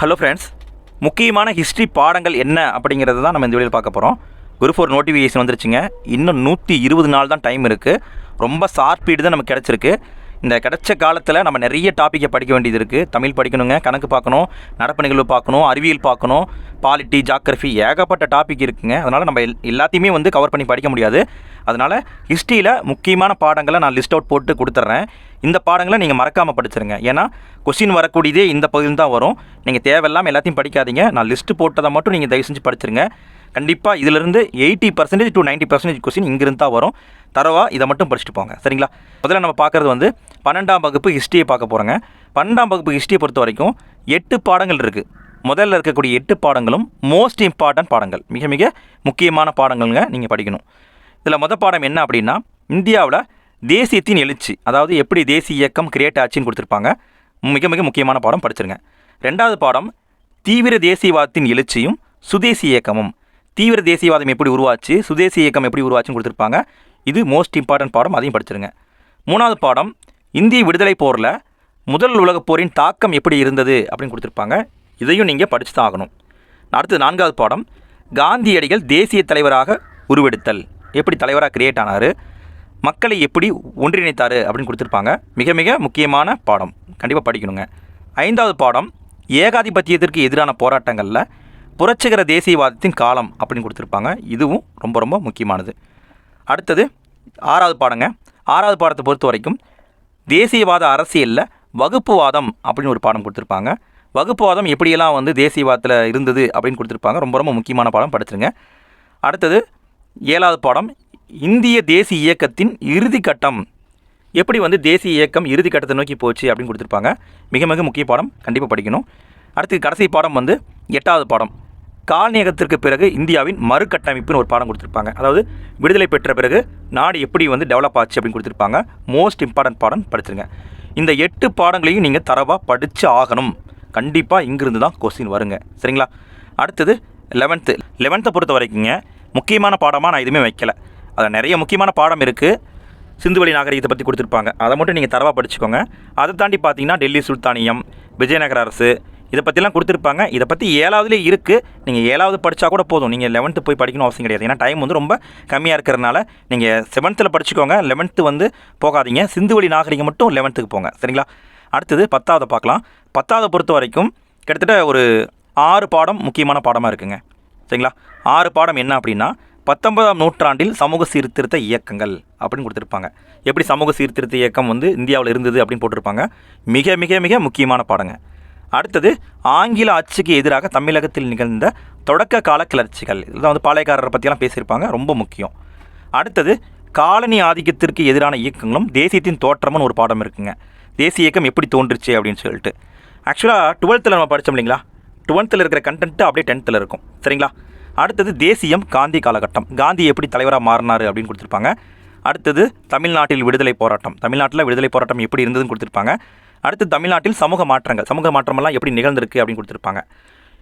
Hello friends முக்கியமான history பாடங்கள் என்ன அப்படிங்கிறது தான் நம்ம இந்த வீடியோவில் பார்க்க போகிறோம் குரூப் ஃபோர் நோட்டிஃபிகேஷன் வந்துருச்சுங்க. இன்னும் நூற்றி இருபது நாள் தான் டைம் இருக்குது ரொம்ப ஷார்ப்பீடு தான் நமக்கு கிடச்சிருக்கு. இந்த கிடைச்ச காலத்தில் நம்ம நிறைய டாப்பிக்கை படிக்க வேண்டியது இருக்குது தமிழ் படிக்கணுங்க கணக்கு பார்க்கணும் நடப்பு நிகழ்வு பார்க்கணும் அறிவியல் பார்க்கணும் பாலிட்டி ஜாகிரஃபி ஏகப்பட்ட டாபிக் இருக்குங்க. அதனால் நம்ம எல்லாத்தையுமே வந்து கவர் பண்ணி படிக்க முடியாது. அதனால் ஹிஸ்ட்ரியில் முக்கியமான பாடங்களை நான் லிஸ்ட் அவுட் போட்டு கொடுத்துட்றேன் இந்த பாடங்களை நீங்கள் மறக்காமல் படிச்சிருங்க. ஏன்னா கொஸ்டின் வரக்கூடியதே இந்த பகுதியில் தான் வரும். நீங்கள் தேவையில்லாமல் எல்லாத்தையும் படிக்காதீங்க. நான் லிஸ்ட்டு போட்டதை மட்டும் நீங்கள் தயவு செஞ்சு படிச்சிருங்க. கண்டிப்பாக இதிலிருந்து eighty percentage to ninety percentage question இங்கிருந்து தான் வரும். தரவா இதை மட்டும் படிச்சுட்டு போங்க. சரிங்களா? முதல்ல நம்ம பார்க்குறது வந்து பன்னெண்டாம் வகுப்பு ஹிஸ்ட்ரியை பார்க்க போகிறோங்க பன்னெண்டாம் வகுப்பு ஹிஸ்ட்ரியை பொறுத்த வரைக்கும் எட்டு பாடங்கள் இருக்குது முதல்ல இருக்கக்கூடிய எட்டு பாடங்களும் மோஸ்ட் இம்பார்ட்டன்ட் பாடங்கள். மிக மிக முக்கியமான பாடங்கள்ங்க நீங்கள் படிக்கணும். இதில் மொதல் பாடம் என்ன அப்படின்னா இந்தியாவில் தேசியத்தின் எழுச்சி அதாவது எப்படி தேசிய இயக்கம் கிரியேட் ஆச்சுன்னு கொடுத்துருப்பாங்க. மிக மிக முக்கியமான பாடம் படிச்சிருங்க. ரெண்டாவது பாடம் தீவிர தேசியவாதத்தின் எழுச்சியும் சுதேசி இயக்கமும். தீவிர தேசியவாதம் எப்படி உருவாச்சு சுதேசி இயக்கம் எப்படி உருவாச்சுன்னு கொடுத்துருப்பாங்க. இது மோஸ்ட் இம்பார்ட்டன்ட் பாடம் அதையும் படிச்சிருங்க. மூணாவது பாடம் இந்திய விடுதலை போரில் முதல் உலகப் போரின் தாக்கம் எப்படி இருந்தது அப்படின்னு கொடுத்துருப்பாங்க. இதையும் நீங்கள் படிச்சு தான் ஆகணும். அடுத்தது நான்காவது பாடம் காந்தியடிகள் தேசிய தலைவராக உருவெடுத்தல். எப்படி தலைவராக கிரியேட் ஆனார் மக்களை எப்படி ஒன்றிணைத்தார் அப்படின்னு கொடுத்துருப்பாங்க. மிக மிக முக்கியமான பாடம். கண்டிப்பாக படிக்கணுங்க. ஐந்தாவது பாடம் ஏகாதிபத்தியத்திற்கு எதிரான போராட்டங்களில் புரட்சிகர தேசியவாதத்தின் காலம் அப்படின்னு கொடுத்துருப்பாங்க. இதுவும் ரொம்ப ரொம்ப முக்கியமானது. அடுத்தது ஆறாவது பாடங்க. ஆறாவது பாடத்தை பொறுத்த வரைக்கும் தேசியவாத அரசியலில் வகுப்புவாதம் அப்படின்னு ஒரு பாடம் கொடுத்துருப்பாங்க. வகுப்புவாதம் எப்படியெல்லாம் வந்து தேசியவாதத்தில் இருந்தது அப்படின்னு கொடுத்துருப்பாங்க. ரொம்ப ரொம்ப முக்கியமான பாடம் படிச்சிருங்க. அடுத்தது ஏழாவது பாடம் இந்திய தேசிய இயக்கத்தின் இறுதி கட்டம். எப்படி வந்து தேசிய இயக்கம் இறுதி கட்டத்தை நோக்கி போச்சு அப்படின்னு கொடுத்துருப்பாங்க. மிக மிக முக்கிய பாடம் கண்டிப்பாக படிக்கணும். அடுத்து கடைசி பாடம் வந்து எட்டாவது பாடம். காலனியகத்திற்கு பிறகு இந்தியாவின் மறுகட்டமைப்புன்னு ஒரு பாடம் கொடுத்துருப்பாங்க. அதாவது விடுதலை பெற்ற பிறகு நாடு எப்படி வந்து டெவலப் ஆச்சு அப்படின்னு கொடுத்துருப்பாங்க. மோஸ்ட் இம்பார்ட்டன்ட் பாடம் படிச்சிருங்க. இந்த எட்டு பாடங்களையும் நீங்கள் தரவாக படித்து ஆகணும். கண்டிப்பாக இங்கிருந்து தான் கொஸ்டின் வருங்க. சரிங்களா? அடுத்தது லெவன்த்து லெவன்த்தை பொறுத்த வரைக்குங்க முக்கியமான பாடமாக நான் எதுவுமே வைக்கல. அதில் நிறைய முக்கியமான பாடம் இருக்குது சிந்துவெளி நாகரிகத்தை பற்றி கொடுத்துருப்பாங்க. அதை மட்டும் நீங்கள் தரவாக படிச்சுக்கோங்க. அதை தாண்டி பார்த்தீங்கன்னா டெல்லி சுல்தானியம் விஜயநகர அரசு இதை பற்றிலாம் கொடுத்துருப்பாங்க. இதை பற்றி ஏழாவதுலேயே இருக்குது நீங்கள் ஏழாவது படித்தா கூட போதும். நீங்கள் லெவன்த்து போய் படிக்கணும் அவசியம் கிடையாது. ஏன்னா டைம் வந்து ரொம்ப கம்மியாக இருக்கிறதுனால நீங்கள் செவன்த்தில் படிச்சுக்கோங்க. லெவன்த்து வந்து போகாதீங்க. சிந்துவெளி நாகரிகம் மட்டும் லெவன்த்துக்கு போங்க. சரிங்களா? அடுத்தது பத்தாவது பார்க்கலாம். பத்தாவது பொறுத்த வரைக்கும் கிட்டத்தட்ட ஒரு ஆறு பாடம் முக்கியமான பாடமாக இருக்குங்க. சரிங்களா? ஆறு பாடம் என்ன அப்படின்னா பத்தொன்பதாம் நூற்றாண்டில் சமூக சீர்திருத்த இயக்கங்கள் அப்படின்னு கொடுத்துருப்பாங்க. எப்படி சமூக சீர்திருத்த இயக்கம் வந்து இந்தியாவில் இருந்தது அப்படின்னு போட்டிருப்பாங்க? மிக மிக மிக முக்கியமான பாடங்க. அடுத்தது ஆங்கில ஆட்சிக்கு எதிராக தமிழகத்தில் நிகழ்ந்த தொடக்க கால கிளர்ச்சிகள். இதெல்லாம் வந்து பாளையக்காரரை பற்றியெல்லாம் பேசியிருப்பாங்க ரொம்ப முக்கியம். அடுத்தது காலனி ஆதிக்கத்திற்கு எதிரான இயக்கங்களும் தேசியத்தின் தோற்றம்னு ஒரு பாடம் இருக்குங்க. தேசிய இயக்கம் எப்படி தோன்றுச்சு அப்படின்னு சொல்லிட்டு. ஆக்சுவலாக டுவெல்த்தில் நம்ம படித்தோம் இல்லைங்களா? டுவெல்த்தில் இருக்கிற கண்டென்ட்டு அப்படியே டென்த்தில் இருக்கும். சரிங்களா? அடுத்தது தேசியம் காந்தி காலகட்டம். காந்தி எப்படி தலைவராக மாறினார் அப்படின்னு கொடுத்துருப்பாங்க. அடுத்தது தமிழ்நாட்டில் விடுதலை போராட்டம். தமிழ்நாட்டில் விடுதலை போராட்டம் எப்படி இருந்ததுன்னு கொடுத்துருப்பாங்க. அடுத்து தமிழ்நாட்டில் சமூக மாற்றங்கள். சமூக மாற்றமெல்லாம் எப்படி நிகழ்ந்திருக்கு அப்படின்னு கொடுத்துருப்பாங்க.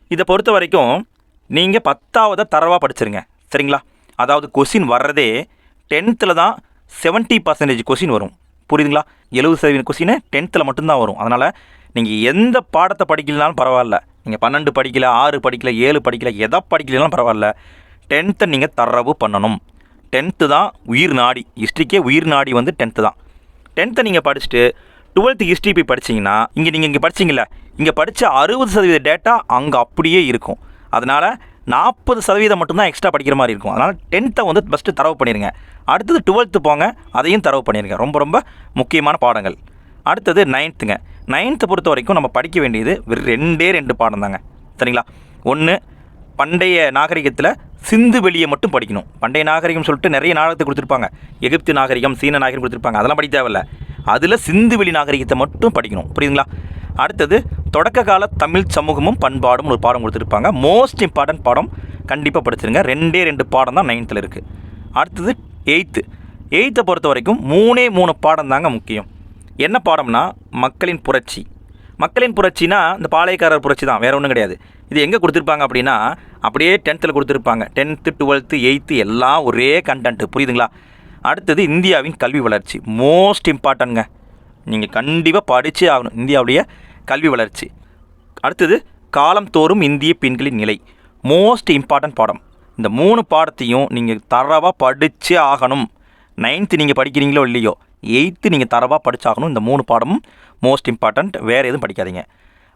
இதை பொறுத்த வரைக்கும் நீங்கள் பத்தாவது தரவாக படிச்சிருங்க. சரிங்களா? அதாவது கொஸ்டின் வர்றதே டென்த்தில் தான் செவன்ட்டி பர்சன்டேஜ் கொஸ்டின் வரும். புரியுதுங்களா? எழுபது சதவீத கொஸ்டின் டென்த்தில் மட்டும்தான் வரும். அதனால் நீங்கள் எந்த பாடத்தை படிக்கலனாலும் பரவாயில்ல. நீங்கள் பன்னெண்டு படிக்கல ஆறு படிக்கல ஏழு படிக்கல எதை படிக்கலாம் பரவாயில்ல. டென்த்தை நீங்கள் தரவு பண்ணணும். டென்த்து தான் உயிர் நாடி. ஹிஸ்ட்ரிக்கே உயிர் நாடி வந்து டென்த்து தான். டென்த்தை நீங்கள் படிச்சுட்டு டுவெல்த்து ஹிஸ்ட்ரி போய் படிச்சீங்கன்னா இங்கே நீங்கள் இங்கே படிச்சிங்கள இங்கே படித்த அறுபது சதவீத டேட்டா அங்கே அப்படியே இருக்கும். அதனால் நாற்பது சதவீதம் மட்டும்தான் எக்ஸ்ட்ரா படிக்கிற மாதிரி இருக்கும். அதனால் டென்த்தை வந்து ஃபஸ்ட்டு தரவு பண்ணிடுங்க அடுத்தது டுவெல்த்து போங்க அதையும் தரவு பண்ணிடுங்க ரொம்ப ரொம்ப முக்கியமான பாடங்கள். அடுத்தது நைன்த்துங்க நைன்த்தை பொறுத்த வரைக்கும் நம்ம படிக்க வேண்டியது வெறும் ரெண்டே ரெண்டு பாடம் தாங்க. சரிங்களா? ஒன்று பண்டைய நாகரிகத்தில் சிந்து வெளியை மட்டும் படிக்கணும். பண்டைய நாகரிகம் சொல்லிட்டு நிறைய நாகரத்தை கொடுத்துருப்பாங்க. எகிப்து நாகரிகம் சீன நாகரிகம் கொடுத்துருப்பாங்க. அதெல்லாம் படிக்க தேவையில்ல. அதில் சிந்து வெளி நாகரிகத்தை மட்டும் படிக்கணும். புரியுதுங்களா? அடுத்தது தொடக்க கால தமிழ் சமூகமும் பண்பாடும் ஒரு பாடம் கொடுத்துருப்பாங்க. மோஸ்ட் இம்பார்ட்டன்ட் பாடம் கண்டிப்பாக படிச்சிருங்க. ரெண்டே ரெண்டு பாடம் தான் நைன்த்தில் இருக்குது அடுத்தது எயித்து எயித்தை பொறுத்த வரைக்கும் மூணே மூணு பாடம் தாங்க முக்கியம். என்ன பாடம்னா மக்களின் புரட்சி. மக்களின் புரட்சினா இந்த பாளையக்காரர் புரட்சி தான் வேற ஒன்றும் கிடையாது. இது எங்கே கொடுத்துருப்பாங்க அப்படின்னா அப்படியே டென்த்தில் கொடுத்துருப்பாங்க. டென்த்து டுவெல்த்து எயித்து எல்லாம் ஒரே கண்டென்ட்டு புரியுதுங்களா? அடுத்தது இந்தியாவின் கல்வி வளர்ச்சி மோஸ்ட் இம்பார்ட்டன்ங்க நீங்கள் கண்டிப்பாக படித்தே ஆகணும் இந்தியாவுடைய கல்வி வளர்ச்சி. அடுத்தது காலம் தோறும் இந்திய பெண்களின் நிலை மோஸ்ட் இம்பார்ட்டன்ட் பாடம். இந்த மூணு பாடத்தையும் நீங்கள் தரவாக படித்தே ஆகணும். நைன்த்து நீங்கள் படிக்கிறீங்களோ இல்லையோ எயித்து நீங்கள் தரவாக படித்தாகணும் இந்த மூணு பாடமும் மோஸ்ட் இம்பார்ட்டண்ட் வேறு எதுவும் படிக்காதீங்க.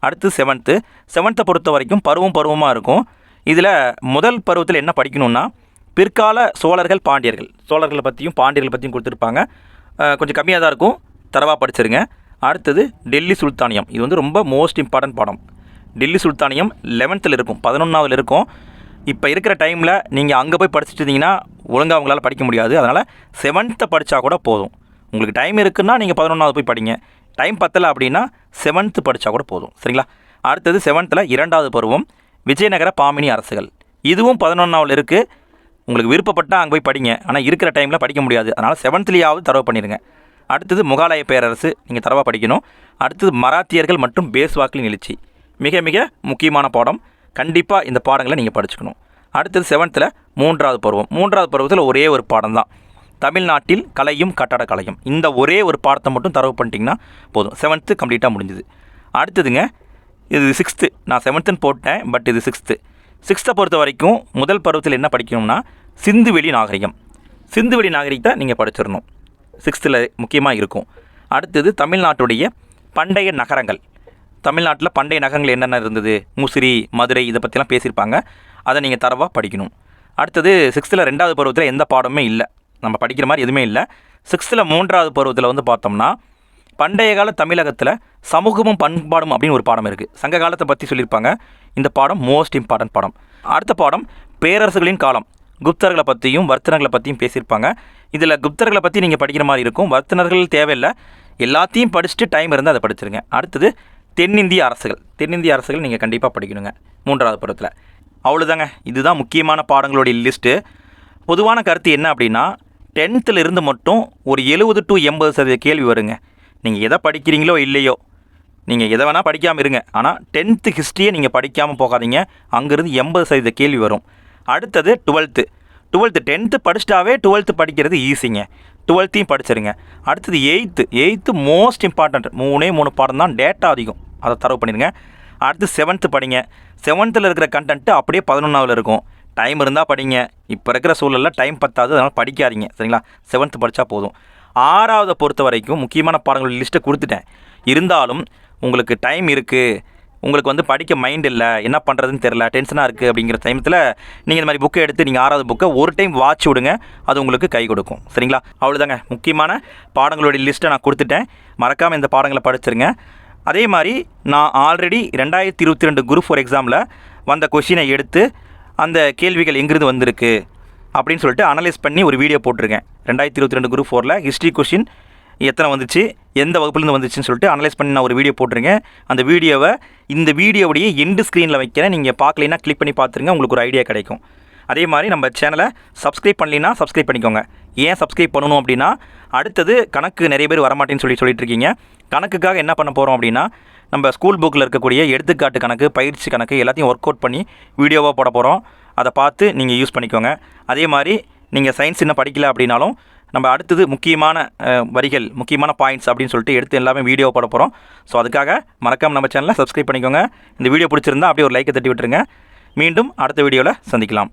அடுத்து செவன்த்து செவன்த்தை பொறுத்த வரைக்கும் பருவம் பருவமாக இருக்கும். இதில் முதல் பருவத்தில் என்ன படிக்கணும்னா பிற்கால சோழர்கள் பாண்டியர்கள். சோழர்களை பற்றியும் பாண்டியர்களை பற்றியும் கொடுத்துருப்பாங்க. கொஞ்சம் கம்மியாக தான் இருக்கும். தரவாக படிச்சிருங்க. அடுத்தது டெல்லி சுல்தானியம். இது வந்து ரொம்ப மோஸ்ட் இம்பார்ட்டன்ட் பாடம். டெல்லி சுல்தானியம் லெவன்த்தில் இருக்கும். பதினொன்றாவில் இருக்கும். இப்போ இருக்கிற டைமில் நீங்கள் அங்கே போய் படிச்சுட்டு இருந்தீங்கன்னா ஒழுங்காக அவங்களால படிக்க முடியாது. அதனால் செவன்த்தை படித்தா கூட போதும். உங்களுக்கு டைம் இருக்குன்னா நீங்கள் பதினொன்றாவது போய் படிங்க. டைம் பத்தலை அப்படின்னா செவன்த்து படித்தா கூட போதும். சரிங்களா? அடுத்தது செவன்த்தில் இரண்டாவது பருவம் விஜயநகர பாமினி அரசுகள். இதுவும் பதினொன்றாவில் இருக்குது உங்களுக்கு விருப்பப்பட்டால் அங்கே போய் படிங்க. ஆனால் இருக்கிற டைமில் படிக்க முடியாது. அதனால் செவன்த்லேயாவது தரவு பண்ணிடுங்க அடுத்தது முகாலய பேரரசு நீங்கள் தரவாக படிக்கணும். அடுத்தது மராத்தியர்கள் மற்றும் பேஸ்வாக்களின் எழுச்சி. மிக மிக முக்கியமான பாடம். கண்டிப்பாக இந்த பாடங்களை நீங்கள் படிச்சுக்கணும். அடுத்தது செவன்த்தில் மூன்றாவது பருவம். மூன்றாவது பருவத்தில் ஒரே ஒரு பாடம் தான் தமிழ்நாட்டில் கலையும் கட்டடக்கலையும் இந்த ஒரே ஒரு பாடத்தை மட்டும் தரவு பண்ணிட்டீங்கன்னா போதும். செவன்த்து கம்ப்ளீட்டாக முடிஞ்சுது. அடுத்ததுங்க இது சிக்ஸ்த்து நான் செவன்த்துன்னு போட்டேன் பட் இது சிக்ஸ்த்து சிக்ஸ்த்தை பொறுத்த வரைக்கும் முதல் பருவத்தில் என்ன படிக்கணும்னா சிந்துவெளி நாகரிகம். சிந்துவெளி நாகரிகத்தை நீங்கள் படிச்சிடணும். சிக்ஸ்த்தில் முக்கியமாக இருக்கும். அடுத்தது தமிழ்நாட்டுடைய பண்டைய நகரங்கள். தமிழ்நாட்டில் பண்டைய நகரங்கள் என்னென்ன இருந்தது? முசிறி மதுரை இதை பற்றிலாம் பேசியிருப்பாங்க. அதை நீங்கள் தரவாக படிக்கணும். அடுத்தது சிக்ஸ்த்தில் ரெண்டாவது பருவத்தில் எந்த பாடமுமே இல்லை. நம்ம படிக்கிற மாதிரி எதுவுமே இல்லை. சிக்ஸ்த்தில் மூன்றாவது பருவத்தில் வந்து பார்த்தோம்னா பண்டைய கால தமிழகத்தில் சமூகமும் பண்பாடும் அப்படின்னு ஒரு பாடம் இருக்குது சங்க காலத்தை பற்றி சொல்லியிருப்பாங்க. இந்த பாடம் மோஸ்ட் இம்பார்ட்டன்ட் பாடம். அடுத்த பாடம் பேரரசுகளின் காலம். குப்தர்களை பற்றியும் வர்த்தனர்களை பற்றியும் பேசியிருப்பாங்க. இதில் குப்தர்களை பற்றி நீங்கள் படிக்கிற மாதிரி இருக்கும். வர்த்தனர்கள் தேவையில்லை. எல்லாத்தையும் படிச்சுட்டு டைம் இருந்தால் அதை படிச்சிருங்க. அடுத்தது தென்னிந்திய அரசுகள். தென்னிந்திய அரசுகள் நீங்கள் கண்டிப்பாக படிக்கணுங்க. மூன்றாவது பருவத்தில். அவ்வளோதாங்க இதுதான் முக்கியமான பாடங்களுடைய லிஸ்ட்டு பொதுவான கருத்து என்ன அப்படின்னா டென்த்தில் இருந்து மட்டும் ஒரு எழுபது டு எண்பது சதவீத கேள்வி வருங்க. நீங்கள் எதை படிக்கிறீங்களோ இல்லையோ நீங்கள் எதை வேணால் படிக்காமல் இருங்க. ஆனால் டென்த்து ஹிஸ்ட்ரியை நீங்கள் படிக்காமல் போகாதீங்க. அங்கேருந்து எண்பது சதவீத கேள்வி வரும். அடுத்தது டுவெல்த்து டுவெல்த்து டென்த்து படிச்சிட்டாவே டுவெல்த்து படிக்கிறது ஈஸிங்க. டுவெல்த்தையும் படிச்சிருங்க. அடுத்தது எயித்து. எயித்து மோஸ்ட் இம்பார்ட்டண்ட் மூணே மூணு பாடம் தான் டேட்டா அதிகம். அதை தரவு பண்ணிடுங்க. அடுத்து செவன்த்து படிங்க. செவன்த்தில் இருக்கிற கண்டென்ட்டு அப்படியே பதினொன்றாவில் இருக்கும். டைம் இருந்தால் படிங்க. இப்போ இருக்கிற சூழலில் டைம் பத்தாது அதனால் படிக்காதீங்க. சரிங்களா? செவன்த்து படித்தா போதும். ஆறாவதை பொறுத்த வரைக்கும் முக்கியமான பாடங்கள் லிஸ்ட்டை கொடுத்துட்டேன். இருந்தாலும் உங்களுக்கு டைம் இருக்குது உங்களுக்கு வந்து படிக்க மைண்ட் இல்லை. என்ன பண்ணுறதுன்னு தெரில டென்ஷனாக இருக்குது அப்படிங்கிற டைமத்தில் நீங்கள் இந்த மாதிரி புக்கை எடுத்து நீங்கள் ஆறாவது புக்கை ஒரு டைம் வாட்ச் விடுங்க. அது உங்களுக்கு கை கொடுக்கும். சரிங்களா? அவ்வளோதாங்க முக்கியமான பாடங்களுடைய லிஸ்ட்டை நான் கொடுத்துட்டேன். மறக்காமல் இந்த பாடங்களை படிச்சிருங்க. அதே மாதிரி நான் ஆல்ரெடி ரெண்டாயிரத்தி இருபத்தி ரெண்டு குரூப் ஃபோர் எக்ஸாமில் வந்த கொஷினை எடுத்து அந்த கேள்விகள் எங்கிருந்து வந்திருக்கு அப்படின்னு சொல்லிட்டு அனலைஸ் பண்ணி ஒரு வீடியோ போட்டிருக்கேன். ரெண்டாயிரத்தி இருபத்தி ரெண்டு குரூப் ஃபோரில் ஹிஸ்ட்ரி கொஷின் எத்தனை வந்துச்சு எந்த வகுப்புலேருந்து வந்துச்சுன்னு சொல்லிட்டு அனலைஸ் பண்ணி நான் ஒரு வீடியோ போட்டிருக்கேன். அந்த வீடியோவை இந்த வீடியோவுடைய எண்டு ஸ்க்ரீனில் வைக்கிறேன். நீங்கள் பார்க்கலைன்னா கிளிக் பண்ணி பார்த்துருங்க உங்களுக்கு ஒரு ஐடியா கிடைக்கும். அதே மாதிரி நம்ம சேனலை சப்ஸ்கிரைப் பண்ணலினா சப்ஸ்கிரைப் பண்ணிக்கோங்க. ஏன் சப்ஸ்கிரைப் பண்ணணும் அப்படின்னா அடுத்தது கணக்கு நிறைய பேர் வரமாட்டேன்னு சொல்லி சொல்லிட்டு இருக்கீங்க. கணக்குக்காக என்ன பண்ண போகிறோம் அப்படின்னா நம்ம ஸ்கூல் புக்கில் இருக்கக்கூடிய எடுத்துக்காட்டு கணக்கு பயிற்சி கணக்கு எல்லாத்தையும் ஒர்க் அவுட் பண்ணி வீடியோவாக போட போகிறோம் அதை பார்த்து நீங்கள் யூஸ் பண்ணிக்கோங்க. அதே மாதிரி நீங்கள் சயின்ஸ் இன்னும் படிக்கல அப்படின்னாலும் நம்ம அடுத்தது முக்கியமான வரிகள் முக்கியமான பாயிண்ட்ஸ் அப்படின்னு சொல்லிட்டு எடுத்து எல்லாமே வீடியோ போட போகிறோம் ஸோ அதுக்காக மறக்காமல் நம்ம சேனலை சப்ஸ்கிரைப் பண்ணிக்கோங்க. இந்த வீடியோ பிடிச்சிருந்தா அப்படியே ஒரு லைக்கை தட்டி விட்டுருங்க. மீண்டும் அடுத்த வீடியோவில் சந்திக்கலாம்.